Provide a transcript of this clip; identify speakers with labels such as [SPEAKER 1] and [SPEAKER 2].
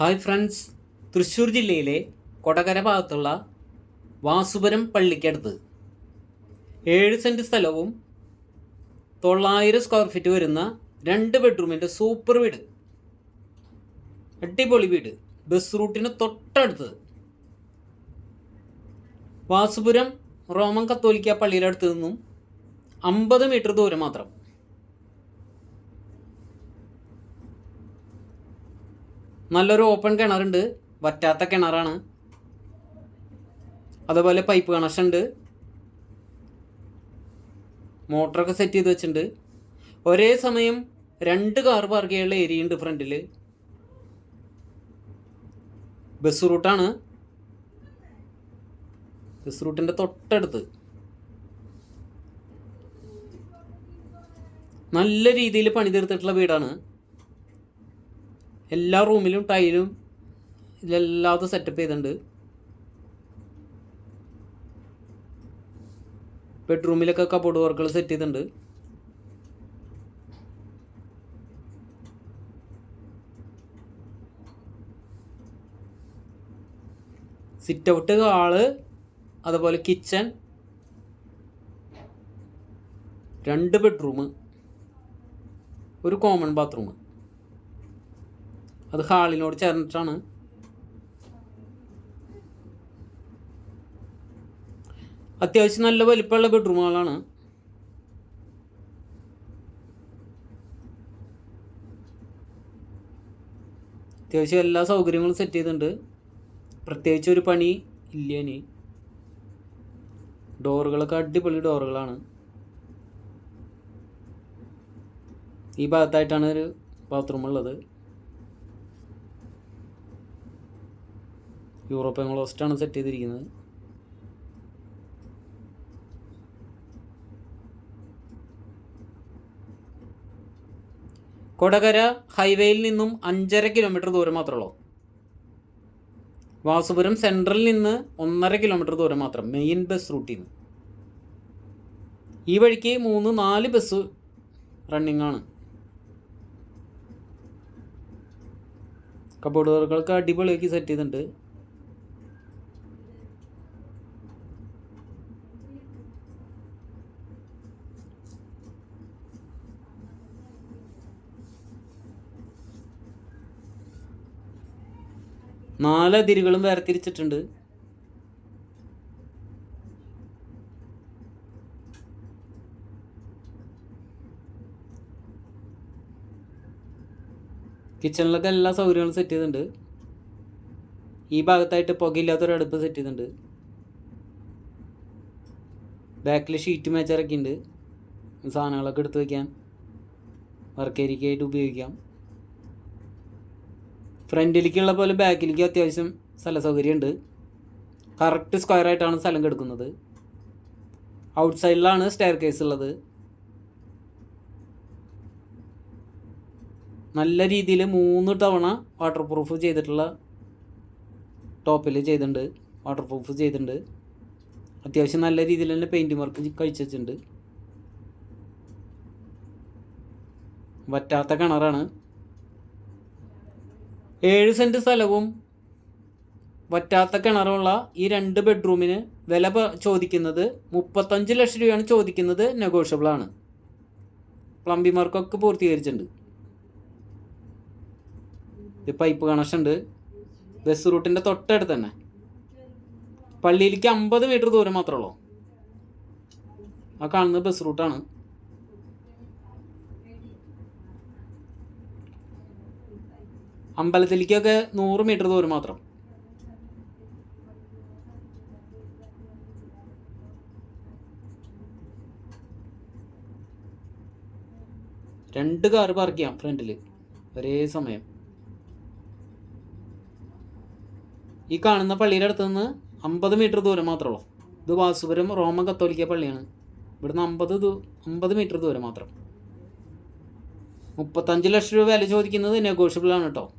[SPEAKER 1] Hi friends. Thrissur ജില്ലയിലെ കൊടകര ഭാഗത്തുള്ള വാസുപുരം പള്ളിക്കടുത്ത് ഏഴ് സെന്റ് സ്ഥലവും തൊള്ളായിരം സ്ക്വയർ ഫീറ്റ് വരുന്ന രണ്ട് ബെഡ്റൂമിന്റെ സൂപ്പർ വീട്. അടിപൊളി വീട്. ബസ് റൂട്ടിന് തൊട്ടടുത്ത്. വാസുപുരം റോമൻ കത്തോലിക്ക പള്ളിയുടെ അടുത്ത് നിന്നും അമ്പത് മീറ്റർ ദൂരം മാത്രം. നല്ലൊരു ഓപ്പൺ കിണറുണ്ട് വറ്റാത്ത കിണറാണ്. അതുപോലെ പൈപ്പ് കണക്ഷൻ ഉണ്ട്. മോട്ടറൊക്കെ സെറ്റ് ചെയ്ത് വെച്ചിട്ടുണ്ട്. ഒരേ സമയം രണ്ട് കാർ പാർക്ക് ചെയ്യാനുള്ള ഏരിയ ഉണ്ട് ഫ്രണ്ടിൽ ബസ് റൂട്ടാണ് ബസ് റൂട്ടിന്റെ തൊട്ടടുത്ത്. നല്ല രീതിയിൽ പണി തീർത്തിട്ടുള്ള വീടാണ്. എല്ലാ റൂമിലും ടൈലും ഇതിലെല്ലാതും സെറ്റപ്പ് ചെയ്തിട്ടുണ്ട്. ബെഡ്റൂമിലൊക്കെ കബോർഡ് വർക്കുകൾ സെറ്റ് ചെയ്തിട്ടുണ്ട്. സിറ്റ് ഔട്ട് ഹാൾ അതുപോലെ കിച്ചൺ രണ്ട് ബെഡ്റൂം ഒരു കോമൺ ബാത്റൂം അത് ഹാളിനോട് ചേർന്നിട്ടാണ്. അത്യാവശ്യം നല്ല വലിപ്പമുള്ള ബെഡ്റൂമുകളാണ് അത്യാവശ്യം എല്ലാ സൗകര്യങ്ങളും സെറ്റ് ചെയ്തിട്ടുണ്ട്. പ്രത്യേകിച്ച് ഒരു പണി ഇല്ല ഇനി. ഡോറുകളൊക്കെ അടിപൊളി ഡോറുകളാണ്. ഈ ഭാഗത്തായിട്ടാണ് ഒരു ബാത്റൂം ഉള്ളത്. യൂറോപ്യൻ ക്ലോസ്റ്റാണ് സെറ്റ് ചെയ്തിരിക്കുന്നത്. കൊടകര ഹൈവേയിൽ നിന്നും അഞ്ചര കിലോമീറ്റർ ദൂരം മാത്രമുള്ളൂ വാസുപുരം സെൻട്രലിൽ നിന്ന് ഒന്നര കിലോമീറ്റർ ദൂരം മാത്രം മെയിൻ ബസ് റൂട്ടിൽ നിന്ന് ഈ വഴിക്ക് മൂന്ന് നാല് ബസ് റണ്ണിംഗ് ആണ്. കബോർഡ് വർക്കുകൾക്ക് അടിപൊളിയാക്കി സെറ്റ് ചെയ്തിട്ടുണ്ട്. നാല് അതിരുകളും വേർതിരിച്ചിട്ടുണ്ട്. കിച്ചണിലൊക്കെ എല്ലാ സൗകര്യങ്ങളും സെറ്റ് ചെയ്തിട്ടുണ്ട്. ഈ ഭാഗത്തായിട്ട് പുകയില്ലാത്തൊരു അടുപ്പ് സെറ്റ് ചെയ്തിട്ടുണ്ട്. ബാക്കിൽ ഷീറ്റ് മേച്ചറൊക്കെ ഉണ്ട് സാധനങ്ങളൊക്കെ എടുത്ത് വയ്ക്കാൻ വർക്ക് ഏരിയയ്ക്കായിട്ട് ഉപയോഗിക്കാം. ഫ്രണ്ടിലേക്കുള്ള പോലെ ബാക്കിലേക്ക് അത്യാവശ്യം സ്ഥല സൗകര്യമുണ്ട് കറക്റ്റ് സ്ക്വയർ ആയിട്ടാണ് സ്ഥലം കിടക്കുന്നത്. ഔട്ട് സൈഡിലാണ് സ്റ്റെയർ കേസ് ഉള്ളത്. നല്ല രീതിയിൽ മൂന്ന് തവണ വാട്ടർ പ്രൂഫ് ചെയ്തിട്ടുള്ള ടോപ്പിൽ ചെയ്തിട്ടുണ്ട്. വാട്ടർ പ്രൂഫ് ചെയ്തിട്ടുണ്ട്. അത്യാവശ്യം നല്ല രീതിയിൽ തന്നെ പെയിന്റ് വർക്ക് കഴിച്ചു വെച്ചിട്ടുണ്ട്. വറ്റാത്ത കിണറാണ്. ഏഴ് സെന്റ് സ്ഥലവും വറ്റാത്ത കിണറുള്ള ഈ രണ്ട് ബെഡ്റൂമിന് വില ചോദിക്കുന്നത് മുപ്പത്തഞ്ച് ലക്ഷം രൂപയാണ് ചോദിക്കുന്നത് നെഗോഷ്യബിൾ ആണ്. പ്ലംബിംഗ് വർക്കൊക്കെ പൂർത്തീകരിച്ചിട്ടുണ്ട്. ഇത് പൈപ്പ് കണക്ഷൻ ഉണ്ട്. ബസ് റൂട്ടിന്റെ തൊട്ടടുത്ത് തന്നെ. പള്ളിയിലേക്ക് അമ്പത് മീറ്റർ ദൂരം മാത്രമേ ഉള്ളൂ. ആ കാണുന്നത് ബസ് റൂട്ടാണ് അമ്പലത്തിലേക്കൊക്കെ നൂറ് മീറ്റർ ദൂരം മാത്രം. രണ്ട് കാർ പാർക്ക് ചെയ്യാം ഫ്രണ്ടിൽ ഒരേ സമയം. ഈ കാണുന്ന പള്ളിയുടെ അടുത്ത് നിന്ന് അമ്പത് മീറ്റർ ദൂരം മാത്രമുള്ളൂ ഇത് വാസുപുരം റോമൻ കത്തോലിക്ക പള്ളിയാണ്. ഇവിടുന്ന് അമ്പത് ദൂ അമ്പത് മീറ്റർ ദൂരം മാത്രം. മുപ്പത്തഞ്ച് ലക്ഷം രൂപ വില ചോദിക്കുന്നത് നെഗോഷ്യബിൾ ആണ് കേട്ടോ.